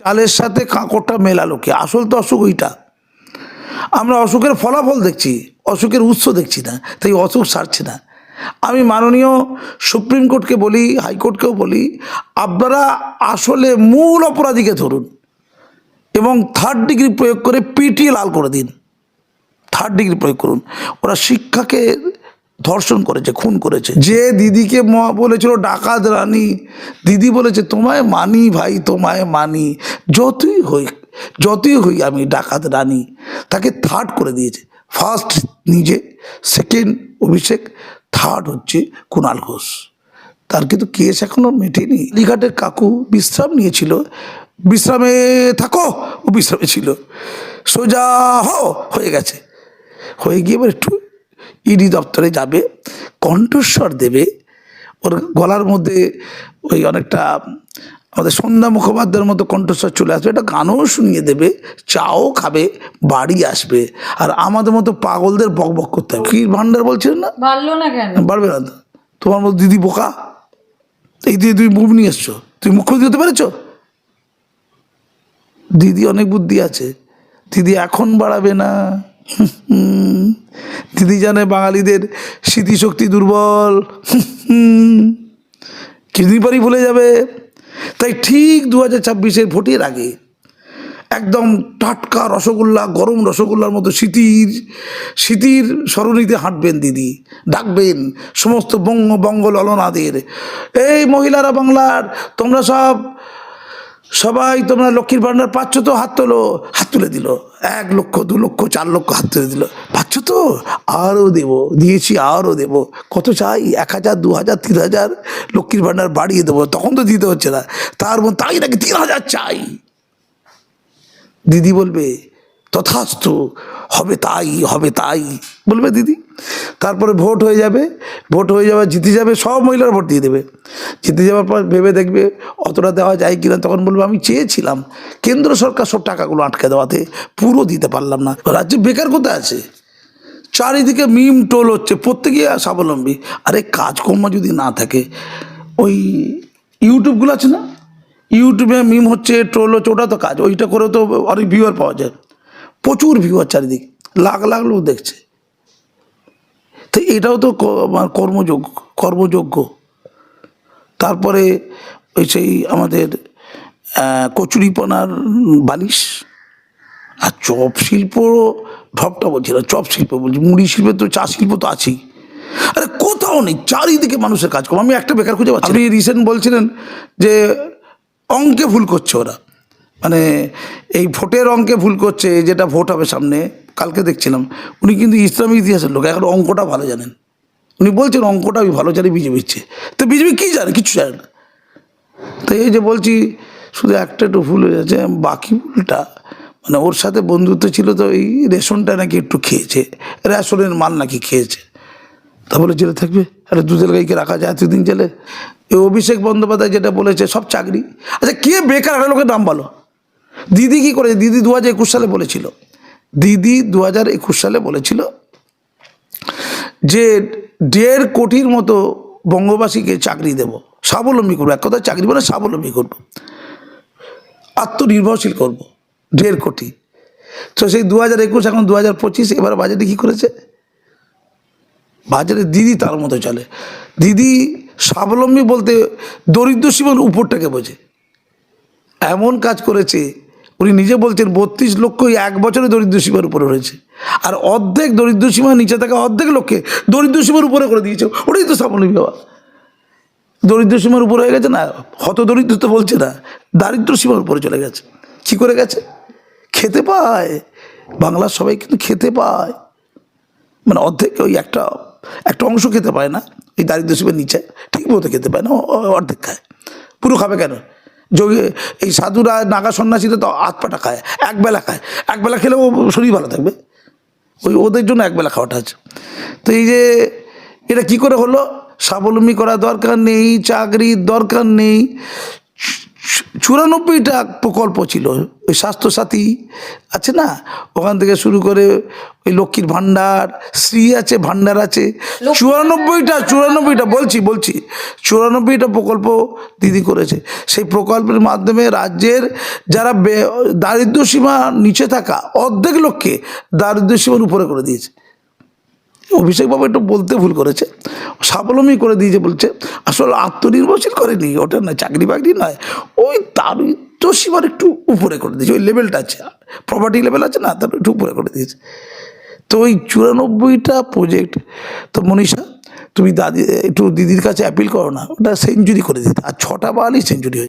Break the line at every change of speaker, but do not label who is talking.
চালের সাথে কাঁকড়টা মেলালো কি? আসল তো অসুখ ওইটা। আমরা অসুখের ফলাফল দেখছি, অসুখের উৎস দেখছি না, তাই অসুখ সারছে না। আমি মাননীয় সুপ্রিম কোর্টকে বলি হাইকোর্টকেও বলি, আপনারা আসলে মূল অপরাধীকে ধরুন এবং থার্ড ডিগ্রি প্রয়োগ করে পিটিয়ে লাল করে দিন। থার্ড ডিগ্রি প্রয়োগ করুন। ওরা শিক্ষাকে ধর্ষণ করেছে, খুন করেছে। যে দিদিকে বলেছিল ডাকাত রানী, দিদি বলেছে, তোমায় মানি ভাই, তোমায় মানি, যতই হই যতই হই আমি ডাকাত রানী। তাকে থার্ড করে দিয়েছে। ফার্স্ট নিজে সেকেন্ড অভিষেক থার্ড হচ্ছে কুণাল ঘোষ। তার কিন্তু কেস এখনও মেটেনি। লিঘাটের কাকু বিশ্রাম নিয়েছিল। বিশ্রামে থাকো, ও বিশ্রামে ছিল। সোজা হো, হয়ে গেছে। হয়ে গিয়ে এবার একটু ইডি দপ্তরে যাবে কণ্ঠস্বর দেবে ওর গলার মধ্যে ওই অনেকটা আমাদের সন্ধ্যা মুখোপাধ্যায়ের মতো কণ্ঠস্বর চলে আসবে। একটা গানও শুনিয়ে দেবে চাও খাবে বাড়ি আসবে আর আমাদের মতো পাগলদের বক বক করতে হবে। কি ভান্ডার বলছিলেন না?
পারল না কেন?
পারবে না তোমার মতো দিদি বোকা? এই দিয়ে তুমি মুখ নিয়ে এসছো তুমি মুখ্যমন্ত্রী হতে পেরেছ? দিদি অনেক বুদ্ধি আছে দিদি এখন বাড়াবে না। হুম, দিদি জানে বাঙালিদের স্মৃতিশক্তি দুর্বল। পরই ভুলে যাবে। তাই ঠিক দু হাজার ছাব্বিশের ভোটের আগে একদম টাটকা রসগোল্লা, গরম রসগোল্লার মতো স্মৃতির স্মৃতির সরণিতে হাঁটবেন দিদি। ডাকবেন সমস্ত বঙ্গ বঙ্গ ললনাদের। এই মহিলারা বাংলার, তোমরা সব সবাই তোমরা লক্ষ্মীর ভান্ডার পাচ্ছ তো? হাত তোলো, হাত তুলে দিল। এক লক্ষ, দু লক্ষ, চার লক্ষ হাত তুলে দিল। পাচ্ছ তো? আরও দেব, দিয়েছি, আরও দেব। কত চাই? এক হাজার, দু হাজার, তিন হাজার? লক্ষ্মীর ভান্ডার বাড়িয়ে দেবো। তখন তো দিতে হচ্ছে না। তার মধ্যে তাই নাকি তিন হাজার চাই? দিদি বলবে তথাস্তু হবে তাই হবে তাই। বলবে দিদি? তারপরে ভোট হয়ে যাবে, ভোট হয়ে যাবে, জিতে যাবে, সব মহিলারা ভোট দিয়ে দেবে। জিতে যাওয়ার পর ভেবে দেখবে অতটা দেওয়া যায় কিনা, তখন বলবে, আমি চেয়েছিলাম কেন্দ্র সরকার সব টাকাগুলো আটকে দেওয়াতে, পুরো দিতে পারলাম না। রাজ্যে বেকার কোথায় আছে? চারিদিকে মিম টোল হচ্ছে প্রত্যেকে স্বাবলম্বী। আরে কাজকর্ম যদি না থাকে, ওই ইউটিউবগুলো আছে না? ইউটিউবে মিম হচ্ছে ট্রোল হচ্ছে, ওটা তো কাজ, ওইটা করেও তো অনেক ভিউয়ার পাওয়া যায়। প্রচুর ভিউয়ার চারিদিকে, লাখ লাখ লোক দেখছে। তো এটাও তো আমার কর্মযোগ্য কর্মযোগ্য। তারপরে ওই সেই আমাদের কচুরিপনার বালিশ আর চপ শিল্প ঢপটা বলছি না, চপ শিল্প বলছি, মুড়ি শিল্পে তো চা শিল্প তো আছেই। আরে কোথাও নেই, চারিদিকে মানুষের কাজ করব আমি একটা বেকার খুঁজে পাচ্ছি। আপনি রিসেন্ট বলছিলেন যে অঙ্কে ভুল করছে ওরা। মানে এই ভোটের অঙ্কে ভুল করছে যেটা ভোট হবে সামনে, কালকে দেখছিলাম, উনি কিন্তু ইসলামিক ইতিহাসের লোক, এখন অঙ্কটা ভালো জানেন। উনি বলছেন অঙ্কটা আমি ভালো জানি বিজেপির চেয়ে তো বিজেপি কী জানে? কিছু জানে না। তো এই যে বলছি, শুধু একটা একটু ভুল হয়ে যাচ্ছে, বাকি ভুলটা মানে ওর সাথে বন্ধুত্ব ছিল তো এই রেশনটা নাকি একটু খেয়েছে, রেশনের মাল নাকি খেয়েছে। তা বলে জেলে থাকবে? আরে দুধের গাইকে রাখা যায় এতদিন জেলে। এই অভিষেক বন্দ্যোপাধ্যায় যেটা বলেছে, সব চাকরি। আচ্ছা কে বেকার একটা লোকের নাম বলো। দিদি কি করেছে? দিদি দু হাজার একুশ সালে বলেছিল। দিদি দু হাজার একুশ সালে বলেছিল যে দেড় কোটির মতো বঙ্গবাসীকে চাকরি দেব। স্বাবলম্বী করব। এক কথা চাকরি বলে স্বাবলম্বী করব। আত্মনির্ভরশীল করব। দেড় কোটি। তো সেই দু হাজার একুশ, এখন দু হাজার পঁচিশ, এবার বাজেটে কী করেছে? বাজারে দিদি তার মতো চলে। দিদি স্বাবলম্বী বলতে দরিদ্র সীমার উপরটাকে বোঝে। এমন কাজ করেছে উনি নিজে বলছেন, বত্রিশ লক্ষ এক বছরে দরিদ্র সীমার উপরে রয়েছে। আর অর্ধেক দরিদ্র সীমার নিচে থাকা অর্ধেক লোককে দরিদ্র সীমার উপরে করে দিয়েছে। ওটাই তো স্বাবলম্বী বাবা দরিদ্র সীমার উপরে হয়ে গেছে না, হত দরিদ্র তো বলছে না, দারিদ্র সীমার উপরে চলে গেছে। কি করে গেছে? খেতে পায়। বাংলার সবাই কিন্তু খেতে পায়। মানে অর্ধেক ওই একটা একটা অংশ খেতে পায় না এই দারিদ্র সীমার নিচে, ঠিক মতো খেতে পায় না অর্ধেক খায়। পুরো খাবে কেন? যোগী, এই সাধুরা নাগা সন্ন্যাসীরা তো আধ পাটা খায় একবেলা খায়। একবেলা ও শরীর ভালো থাকবে। ওই ওদের জন্য একবেলা খাওয়াটা আছে। তো এই যে, এটা কি করে হলো? স্বাবলম্বী করা দরকার নেই, চাকরির দরকার নেই। চুরানব্বইটা প্রকল্প ছিল। ওই স্বাস্থ্যসাথী আছে না? ওখান থেকে শুরু করে ওই লক্ষ্মীর ভাণ্ডার শ্রী আছে ভাণ্ডার আছে। চুরানব্বইটা চুরানব্বইটা বলছি বলছি চুরানব্বইটা প্রকল্প দিদি করেছে। সেই প্রকল্পের মাধ্যমে রাজ্যের যারা বে- দারিদ্র সীমা নিচে থাকা অর্ধেক লোককে দারিদ্র সীমার উপরে করে দিয়েছে। অভিষেকবাবু একটু বলতে ভুল করেছে। স্বাবলম্বী করে দিয়েছে বলছে, আসলে আত্মনির্ভরশীল করেনি ওটা নয় চাকরি বাকরি নয়, ওই দারিদ্র সীমার একটু উপরে করে দিয়েছে, ওই লেভেলটা আছে প্রপার্টি লেভেল আছে না তার একটু উপরে করে দিয়েছে। তো ওই চুরানব্বইটা প্রজেক্ট তো মনীষা, তুমি দাদি, একটু দিদির কাছে অ্যাপিল করো না, ওটা সেঞ্চুরি করে দিতে, আর ছটা বালই সেঞ্চুরি হয়েছে।